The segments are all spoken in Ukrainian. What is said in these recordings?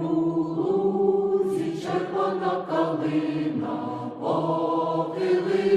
лузі червона калина похилилася,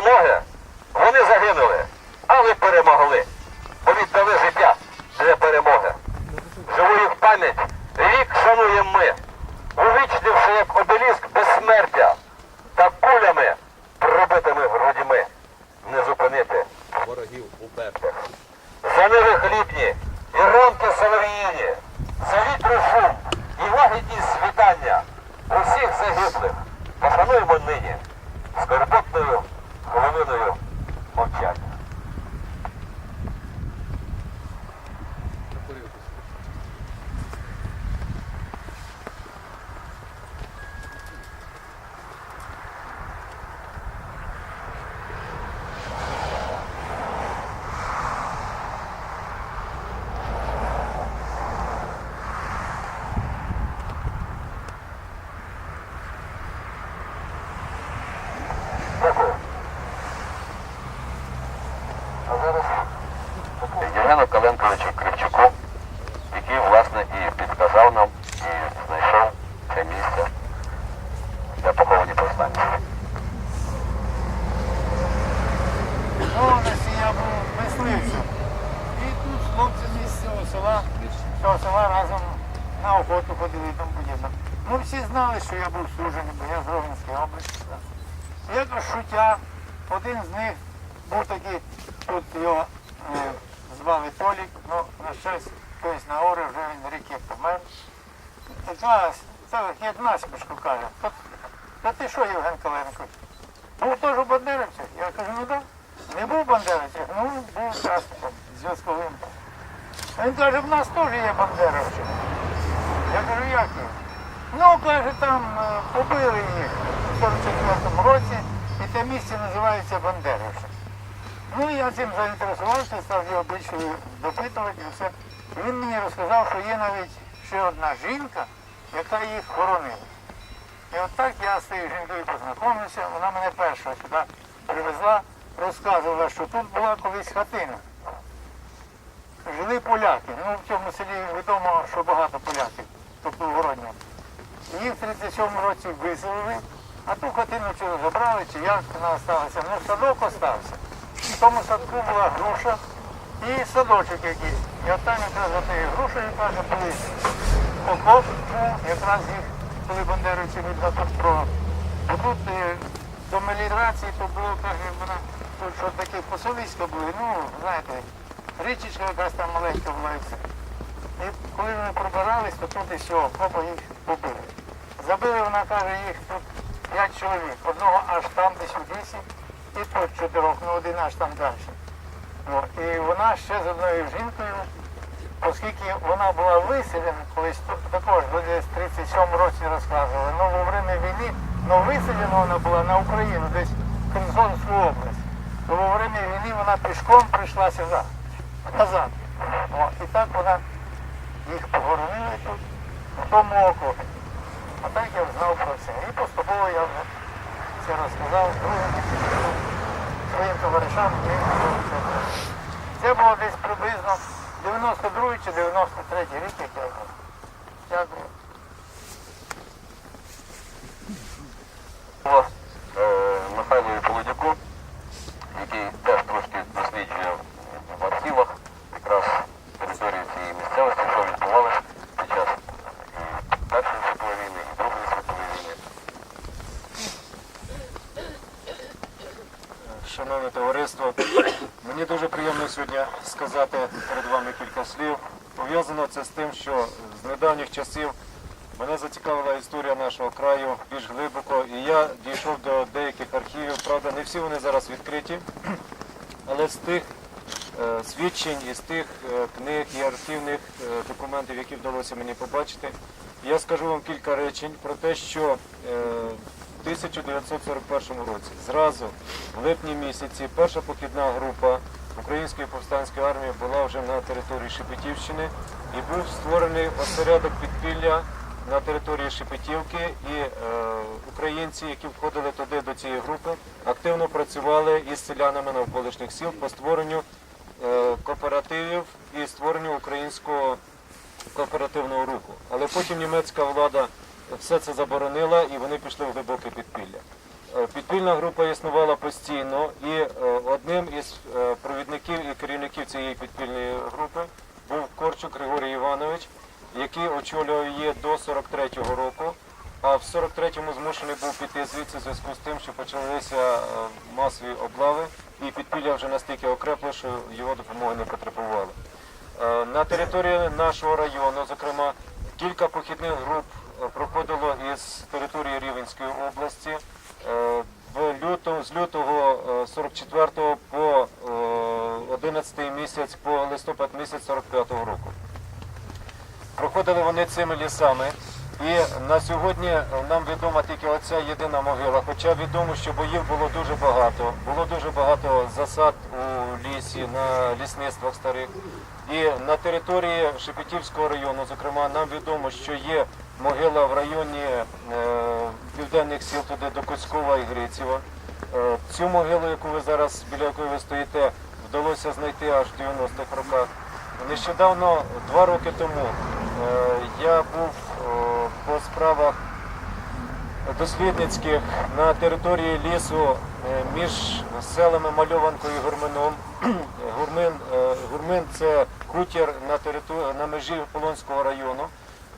вибору. Вони загинули, але перемогли, бо віддали життя для перемоги. Живу їх пам'ять, вік шануємо ми, увічнивши як обеліск безсмертя та кулями, пробитими грудьми, не зупинити ворогів упертих. За ниви хлібні і рамки солов'їні, за вітру шум і лагідні світання усіх загиблих пошануємо нині скорботною 五六左右，我讲。Євгену Каленковичу Кривчуку, який, власне, і підказав нам, і знайшов це місце для поховані повстанців. Ну, я був мисливцем. І тут хлопці з цього села, цього села разом на охоту ходили і тому подібне. Ну всі знали, що я був служений, бо я з Ровенської області. Якось шуття, один з них був такий, тут його е, звали Толік, ну, на щось хтось на горе, вже він рік як помер. Як насмішку каже, та, ти що, Євген Каленкович? Був теж у бандерівцях? Я кажу, ну так. Не був бандерівцях, ну був учасником зв'язковим. Він каже, в нас теж є бандерівці. Я кажу, як їх? Ну, каже, там е, побили їх у 44-му році, і те місце називається Бандерівці. Ну, я цим заінтересувався, став його більше допитувати і все. Він мені розказав, що є навіть ще одна жінка, яка їх хоронила. І от так я з цією жінкою познайомився, вона мене перша сюди привезла, розказувала, що тут була колись хатина. Жили поляки. Ну, в цьому селі відомо, що багато поляків, тобто в Городньому. Їх в 37-му році виселили, а ту хатину чи забрали, чи як вона залишилася. Ну, садок остався. В тому садку була груша і садочок якийсь. От там якраз за тією грушею, каже, були окоп, якраз їх, коли бандерівці від про. Тут е, до мелірації то було, вона, тут що такі посолиська були, ну, знаєте, річечка якась там маленька була і. І коли вони пробирались, то тут і все, копа їх побили. Забили, вона каже, їх тут п'ять чоловік. Одного аж там десь у лісі, і тут чотирьох, ну один аж там далі. От. І вона ще з одною жінкою, оскільки вона була виселена, колись також десь в 37 році розказували, ну во время війни, ну виселена вона була на Україну, десь в Херсонську область. то во время війни вона пішком прийшла сюди, назад. О, і так вона їх погорнили тут, в тому окопі. А так я знав про це. І поступово я вже це розказав другим своїм товаришам. і це. Було десь приблизно 92 чи 93 рік, як я кажу. Дякую. Е, Михайлові Полодяку, який теж трошки досліджує в архівах якраз території цієї місцевості, що відбувалося під час і Першої світової війни, і Другої світової війни. Шановне товариство, мені дуже сказати перед вами кілька слів. Пов'язано це з тим, що з недавніх часів мене зацікавила історія нашого краю більш глибоко, і я дійшов до деяких архівів. Правда, не всі вони зараз відкриті, але з тих е, свідчень і з тих е, книг і архівних е, документів, які вдалося мені побачити, я скажу вам кілька речень про те, що в 1941 році, зразу в липні місяці, перша похідна група Української повстанської армії була вже на території Шепетівщини і був створений осередок підпілля на території Шепетівки і е, українці, які входили туди до цієї групи, активно працювали із селянами навколишніх сіл по створенню е, кооперативів і створенню українського кооперативного руху. Але потім німецька влада все це заборонила і вони пішли в глибоке підпілля. Е, Підпільна група існувала постійно, і е, одним із е, провідників і керівників цієї підпільної групи був Корчук Григорій Іванович, який очолював її до 43-го року. А в 43-му змушений був піти звідси в зв'язку з тим, що почалися масові облави, і підпілля вже настільки окрепло, що його допомоги не потребували. На території нашого району, зокрема, кілька похідних груп проходило із території Рівенської області. Е, В лютому, з лютого е, 44 по е, 11 місяць, по листопад місяць 45 року. Проходили вони цими лісами. І на сьогодні е, нам відома тільки оця єдина могила. Хоча відомо, що боїв було дуже багато. Було дуже багато засад у лісі, на лісництвах старих. І на території Шепетівського району, зокрема, нам відомо, що є могила в районі е, південних сіл туди до Коцькова і Грицєва. Е, цю могилу, яку ви зараз, біля якої ви стоїте, вдалося знайти аж в 90-х роках. Нещодавно, два роки тому, е, я був е, по справах дослідницьких на території лісу між селами Мальованкою і Гурмином. Гурмин, Гурмин це хутір на, на межі Полонського району,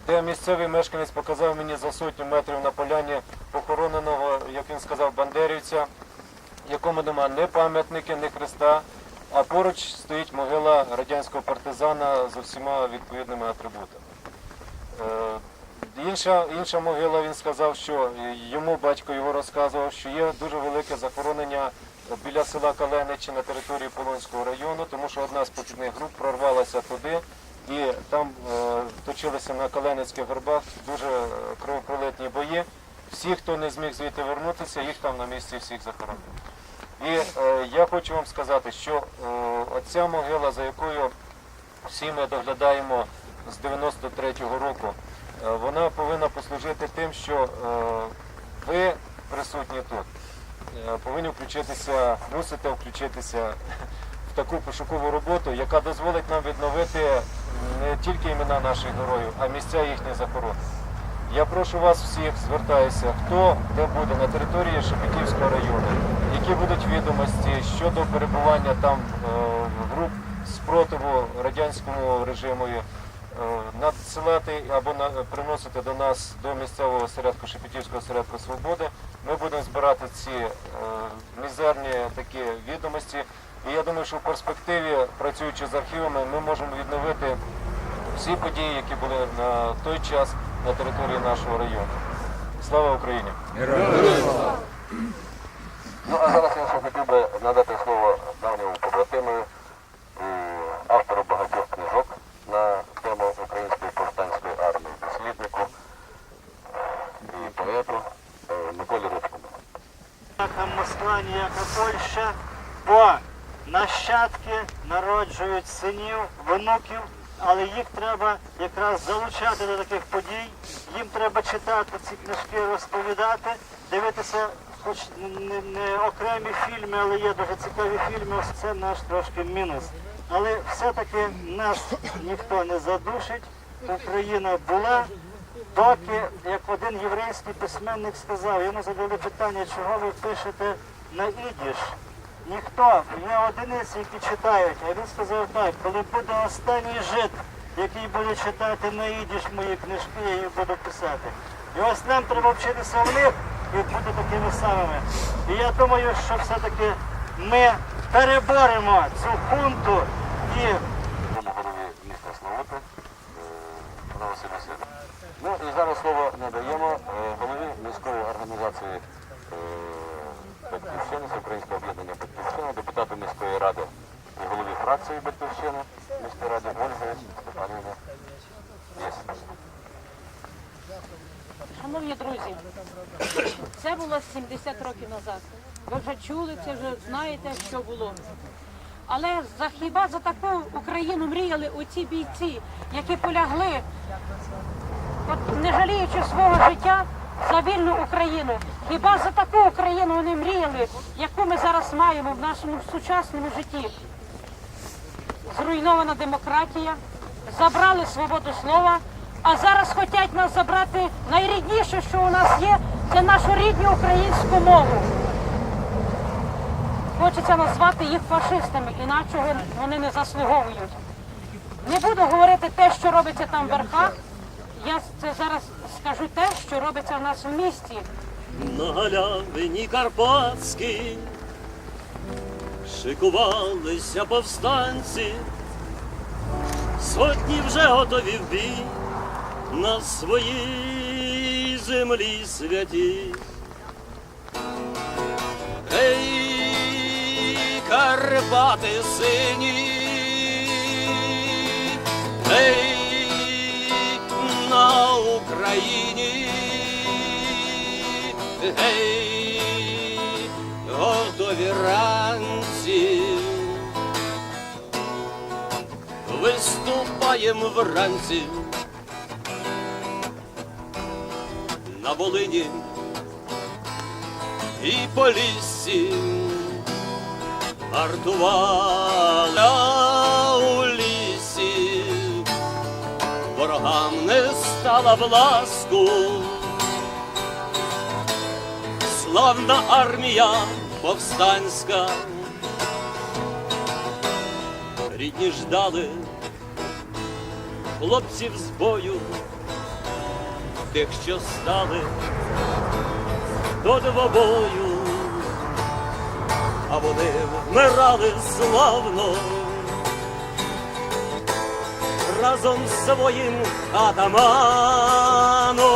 де місцевий мешканець показав мені за сотню метрів на поляні похороненого, як він сказав, бандерівця, якому нема ні пам'ятники, ні хреста, а поруч стоїть могила радянського партизана з усіма відповідними атрибутами. Е, Інша, інша могила, він сказав, що йому батько його розказував, що є дуже велике захоронення біля села Каленичі на території Полонського району, тому що одна з похідних груп прорвалася туди і там е, точилися на Каленицьких горбах дуже е, кровопролитні бої. Всі, хто не зміг звідти вернутися, їх там на місці всіх захоронили. І е, я хочу вам сказати, що е, оця могила, за якою всі ми доглядаємо з 93-го року, е, вона повинна послужити тим, що е, ви присутні тут е, повинні включитися, мусите включитися в таку пошукову роботу, яка дозволить нам відновити не тільки імена наших героїв, а місця їхніх захорон. Я прошу вас всіх, звертаюся, хто де буде на території Шепетівського району, які будуть відомості щодо перебування там е, груп спротиву радянському режиму, е, надсилати або на, приносити до нас до місцевого осередку Шепетівського осередку Свободи. Ми будемо збирати ці е, мізерні такі відомості. І я думаю, що в перспективі, працюючи з архівами, ми можемо відновити всі події, які були на той час на території нашого району. Слава Україні! Ну а зараз я ще хотів би надати слово давньому побратиму автору багатьох книжок на тему Української повстанської армії, досліднику і поету е, Миколі Рицькому. Ніяка Москва, ніяка Польща, бо нащадки народжують синів, внуків, але їх треба якраз залучати до таких подій. Їм треба читати ці книжки, розповідати, дивитися, хоч не, окремі фільми, але є дуже цікаві фільми. Це наш трошки мінус. Але все-таки нас ніхто не задушить. Україна була, доки, як один єврейський письменник сказав, йому задали питання, чого ви пишете на ідіш. Ніхто, є одиниці, які читають. А він сказав так, коли буде останній жид, який буде читати на ідіш мої книжки, я їх буду писати. І ось нам треба вчитися в них і бути такими самими. І я думаю, що все-таки ми переборемо цю хунту і Славути Павло Ну і зараз слово надаємо е, голові міської організації е, Батьківщини, Українського Батьківщина, депутату міської ради і голові фракції Батьківщини міської ради Ольги Степанівни Єсен. Шановні друзі, це було 70 років назад. Ви вже чули це, вже знаєте, що було. Але за хіба за таку Україну мріяли оці бійці, які полягли, не жаліючи свого життя за вільну Україну. Хіба за таку Україну вони мріяли, яку ми зараз маємо в нашому сучасному житті? Зруйнована демократія, забрали свободу слова, а зараз хочуть нас забрати найрідніше, що у нас є, це нашу рідну українську мову. Хочеться назвати їх фашистами, іначе вони не заслуговують. Не буду говорити те, що робиться там в верхах. Я це зараз скажу те, що робиться в нас в місті. На галявині Карпатській шикувалися повстанці, сотні вже готові в бій на своїй землі святі. Ей, Карпати сині, ей, на Україні, гей, готові ранці, виступаємо вранці на Волині і по лісі вартували у лісі, ворогам не стала в ласку. Славна армія повстанська, рідні ждали хлопців з бою, тих, що стали до двобою, а вони вмирали славно. Разом з своїм атаманом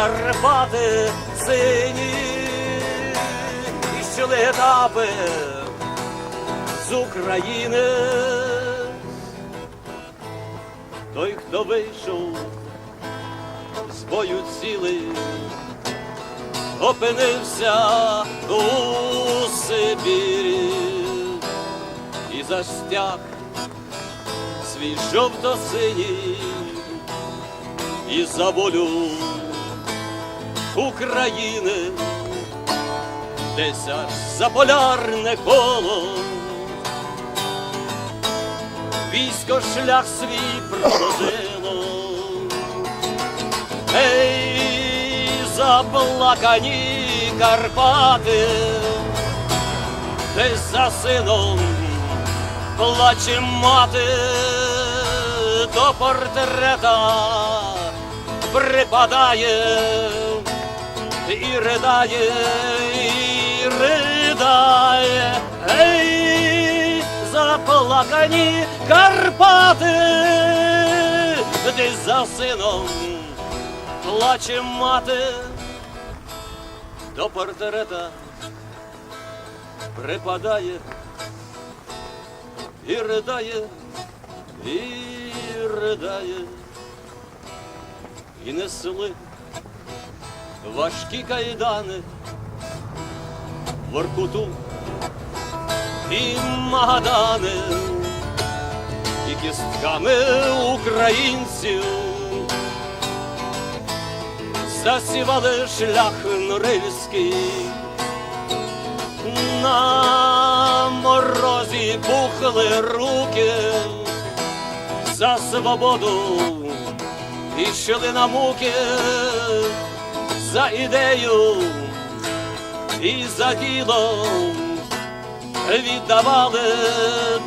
Карпати сині і щили етапи з України. Той, хто вийшов з бою цілий, опинився у Сибірі і застяг свій жовто-синій і за волю України десь аж за полярне коло. Військо шлях свій проложило. Ей, заплакані Карпати, десь за сином плаче мати до портрета припадає і ридає, і ридає. Ей, заплакані Карпати, десь за сином плаче мати. До портрета припадає і ридає, і ридає, і несли важкі кайдани Воркуту і Магадани, і кістками українців. Засівали шлях норильський. На морозі пухли руки. За свободу і на муки за ідею і за діло віддавали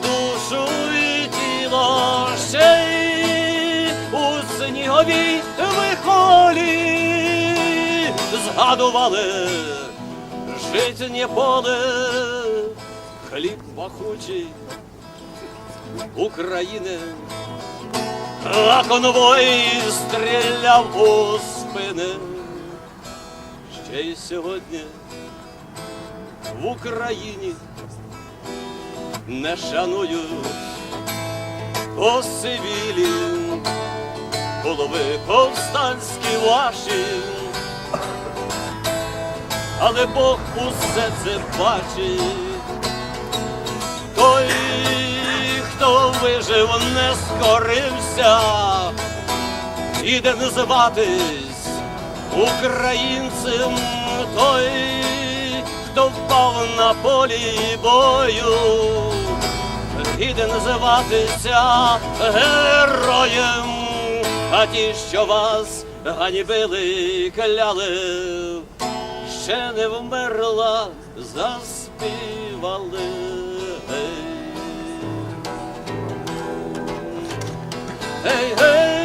душу і тіло ще й у сніговій вихолі згадували житнє поле, хліб пахучий України, а конвой стріляв у спини. Ще й сьогодні в Україні не шанують посивілі голови повстанські ваші, але Бог усе це бачить. Той, хто вижив, не скорився, іде називатись українцем той, хто впав на полі бою, іде називатися героєм, а ті, що вас ганьбили, кляли, ще не вмерла, заспівали. Гей, гей,